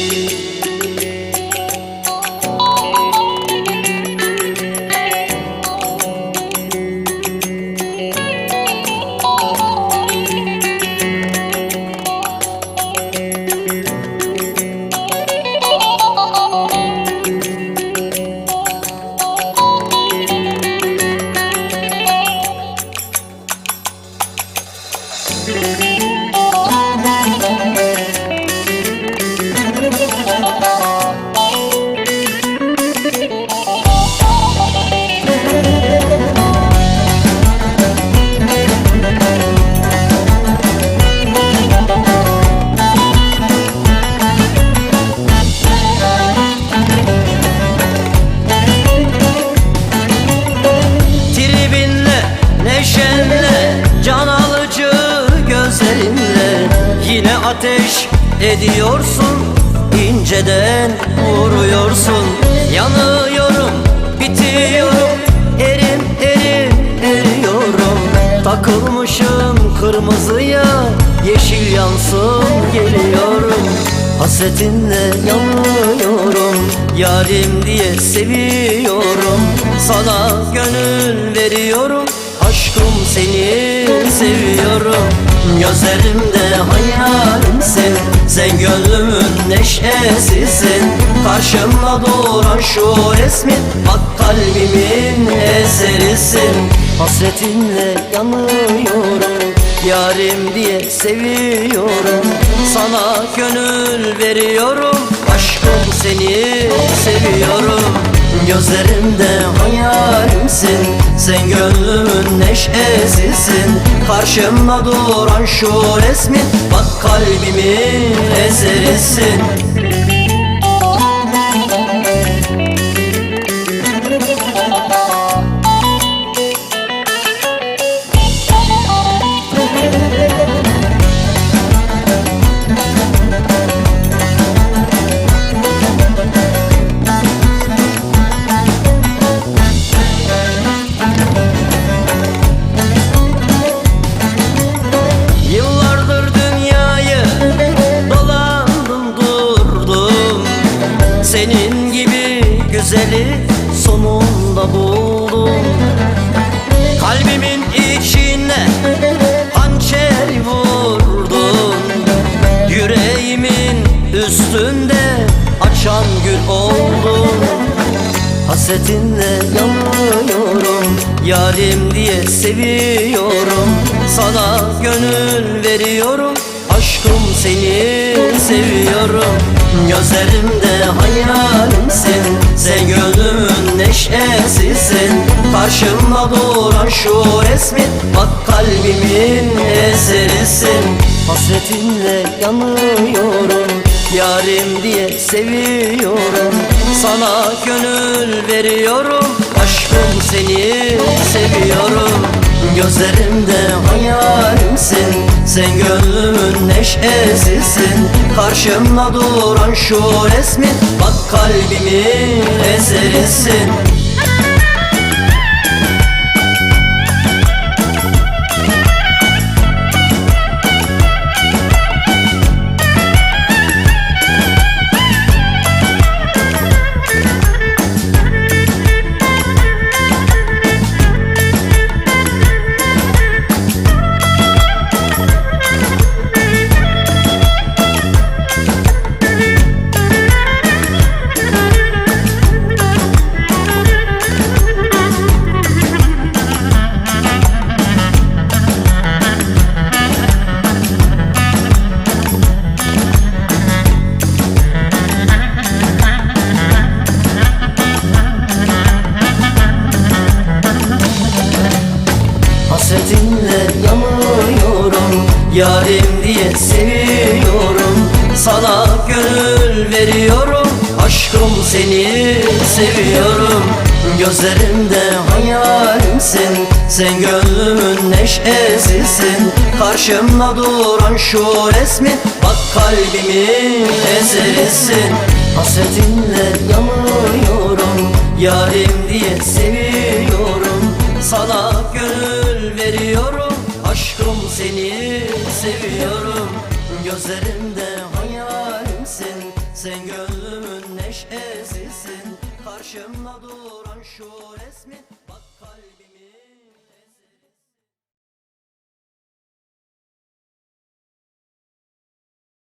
You. Gözlerinle Yine ateş ediyorsun, inceden vuruyorsun. Yanıyorum, bitiyorum, erim erim eriyorum. Takılmışım kırmızıya, yeşil yansın geliyorum. Hasretinle yanıyorum Yarim diye seviyorum. Sana gönül veriyorum Aşkım seni Gözlerimde hayalimsin Sen gönlümün neşesisin. Karşımda duran şu resmin Bak kalbimin eserisin. Hasretinle yanıyorum Yarim diye seviyorum. Sana gönül veriyorum Aşkım seni seviyorum Gözlerimde hayalimsin. Sen gönlümün neşesisin. Karşımda duran şu resmin Bak kalbimin eserisin sonunda buldum. Kalbimin içine hançer vurdun Yüreğimin üstünde açan gül oldun Hasretinle yanıyorum Yarim diye seviyorum. Sana gönül veriyorum Aşkım seni seviyorum. Gözlerimde hayalimsin Sen gönlümün neşesisin Karşımda duran şu resmin Bak kalbimin eserisin. Hasretinle yanıyorum Yarim diye seviyorum. Sana gönül veriyorum Aşkım seni seviyorum. Gözlerimde hayalimsin Sen gönlümün neşesisin. Karşımda duran şu resmin Bak kalbimin eserisin yanıyorum. Yarim diye seviyorum. Sana gönül veriyorum. Aşkım seni seviyorum. Gözlerimde hayalimsin Sen gönlümün neşesisin. Karşımda duran şu resmin Bak kalbimin eserisin Hasretinle yanıyorum. Yarim diye seviyorum. Sana gönül veriyorum seni seviyorum. Gözlerimde hayalimsin Sen gönlümün neşesisin. Karşımda duran şu resmin